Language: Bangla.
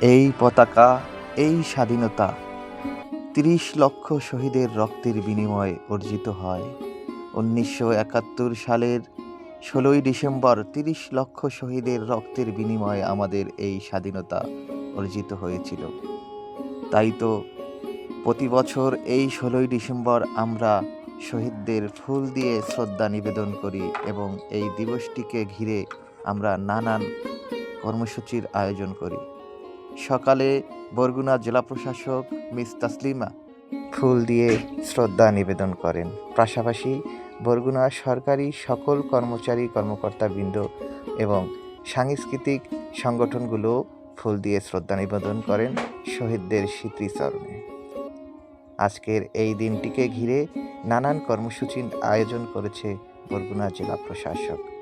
এই পতাকা, এই স্বাধীনতা, তিরিশ লক্ষ শহীদের রক্তের বিনিময়ে অর্জিত হয়। উনিশশো একাত্তর সালের ষোলোই ডিসেম্বর তিরিশ লক্ষ শহীদের রক্তের বিনিময়ে আমাদের এই স্বাধীনতা অর্জিত হয়েছিল। তাই তো প্রতি বছর এই ষোলোই ডিসেম্বর আমরা শহীদদের ফুল দিয়ে শ্রদ্ধা নিবেদন করি এবং এই দিবসটিকে ঘিরে আমরা নানান কর্মসূচির আয়োজন করি। সকালে বরগুনা জেলা প্রশাসক মিস তাসলিমা ফুল দিয়ে শ্রদ্ধা নিবেদন করেন। পাশাপাশি বরগুনা সরকারি সকল কর্মচারী, কর্মকর্তাবৃন্দ এবং সাংস্কৃতিক সংগঠনগুলো ফুল দিয়ে শ্রদ্ধা নিবেদন করেন শহীদদের স্মৃতিচরণে। আজকের এই দিনটিকে ঘিরে নানান কর্মসূচির আয়োজন করেছে বরগুনা জেলা প্রশাসক।